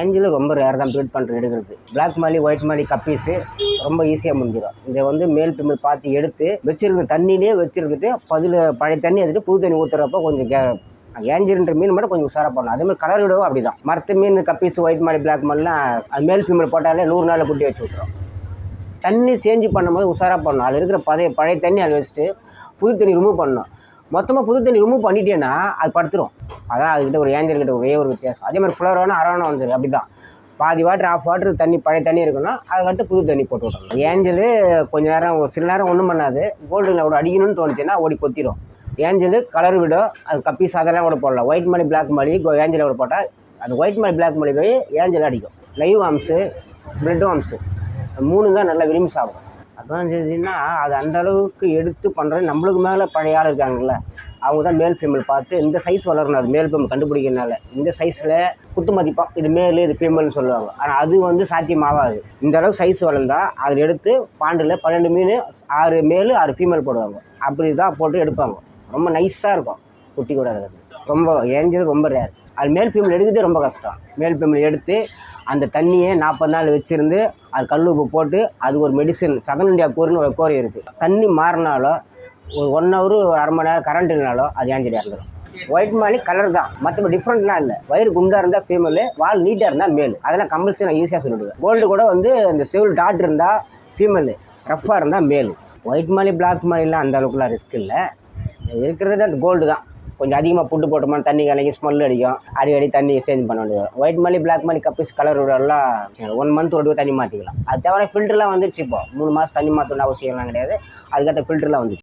Angel ரொம்ப rare தான் breed பண்ணுறது எடுக்கிறது. Black molly white molly guppies ரொம்ப ஈஸியாக முடிஞ்சிடும். இதை வந்து மேல் பிமல் பார்த்து எடுத்து வச்சிருக்க தண்ணியிலே வச்சிருந்துட்டு பதில் பழைய தண்ணி எடுத்துட்டு புது தண்ணி ஊற்றுறப்போ கொஞ்சம் கே ஏஞ்சல்ன்ற மீன் மட்டும் கொஞ்சம் உஷாராக பண்ணணும் அதே மாதிரி கலர் விடவும் அப்படி தான் மற்ற மீன் கப்பீஸ் ஒயிட் மாலி பிளாக் மாலிலாம் அது மேல் ஃபீமேல் போட்டாலே நூறு நாளில் குட்டி வச்சு விட்ரும் தண்ணி சேஞ்சு பண்ணும்போது உஷாராக பண்ணணும் அதில் இருக்கிற பழைய பழைய தண்ணி அதை வச்சுட்டு புது தண்ணி ரிமூவ் பண்ணணும். மொத்தமாக புது தண்ணி ரிமூவ் பண்ணிட்டேன்னா அது படுத்துரும். அதான் அதுக்கிட்ட ஒரு ஏஞ்சல் கிட்ட ஒரே ஒரு வித்தியாசம். அதே மாதிரி புலரோனா அரவணை வந்துடும் அப்படி தான் பாதி வாட்டர் ஆஃப் வாட்டர் தண்ணி பழைய தண்ணி இருக்குன்னா அதை புது தண்ணி போட்டு விட்றோம் ஏஞ்சல் கொஞ்ச நேரம் ஒரு சில நேரம் ஒன்றும் பண்ணாது. கோல்டு அவ்வளோ அடிக்கணும்னு தோணுச்சுன்னா ஓடி கொத்திடும் ஏஞ்சல் கலர் விடும் அது கப்பி சாதெல்லாம் கூட போடலாம். ஒயிட் மணி பிளாக் மணி ஏஞ்சல் கூட போட்டால் அந்த ஒயிட் மணி பிளாக் மணி போய் ஏஞ்சல் அடிக்கும். லைவ் ஆம்ஸு பிரெட் ஆம்ஸு மூணு தான் நல்லா விரும்பி சாப்பிடும். அட்வான்ஸ் எதுன்னா அது அந்த அளவுக்கு எடுத்து பண்ணுறது நம்மளுக்கு மேலே பழைய ஆள் இருக்காங்கல்ல அவங்க தான் மேல் ஃபீமேல் பார்த்து இந்த சைஸ் வளரணும் அது மேல் ஃபீமேல் கண்டுபிடிக்கிறனால இந்த சைஸில் குத்து மதிப்பாக இது மேல் இது ஃபீமேல்னு சொல்லுவாங்க. ஆனால் அது வந்து சாத்தியமாகாது. இந்த அளவுக்கு சைஸ் வளர்ந்தால் அதில் எடுத்து பாண்டில் பன்னெண்டு மீன் ஆறு மேல் ஆறு ஃபீமேல் போடுவாங்க. அப்படி தான் போட்டு எடுப்பாங்க. ரொம்ப நைஸாக இருக்கும். குட்டி கூட இருக்கிறது. ரொம்ப ஏஞ்சது ரொம்ப ரேர் அது மேல் ஃபீமேல் எடுக்கிறதே ரொம்ப கஷ்டம். மேல் ஃபீமேல் எடுத்து அந்த தண்ணியை நாற்பது நாள் வச்சுருந்து அது கல் உப்பு போட்டு அது ஒரு மெடிசன் சதன் இண்டியா கோரின்னு ஒரு கோரி இருக்குது தண்ணி மாறினாலோ ஒரு ஒன் ஹவரு ஒரு அரை மணி நேரம் கரண்ட் இல்லைனாலோ அது ஏஞ்சடி இறந்துடும் ஒயிட் மாலி கலர் தான். மற்றபடி டிஃப்ரெண்ட்லாம் இல்லை. வயிறு குண்டாக இருந்தால் ஃபீமேல் வால் நீட்டாக இருந்தால் மேல் அதெல்லாம் கம்பல்சரி நான் ஈஸியாக சொல்லிவிடுவேன் கோல்டு கூட வந்து இந்த செவில் டாட் இருந்தால் ஃபீமேல் ரஃப்பாக இருந்தால் மேல் ஒயிட் மாலி பிளாக் மாலிலாம் அந்த அளவுக்குலாம் ரிஸ்க் இல்லை. இருக்கிறது அந்த கோல்டு தான். கொஞ்சம் அதிகமாக புட்டு போட்டோமா தண்ணி கலங்கி ஸ்மெல் அடிக்கும். அடிக்கடி தண்ணி சேஞ்ச் பண்ண வேண்டியது வரும். White molly black molly guppies colour எல்லாம் ஒன் மந்த் ஒரு தண்ணி மாற்றிக்கலாம் அது தவிர ஃபில்டர்லாம் வந்துடுச்சு இப்போ. மூணு மாதம் தண்ணி மாற்றணும் அவசியம்லாம் கிடையாது. அதுக்கேற்ற ஃபில்டர்லாம் வந்துச்சு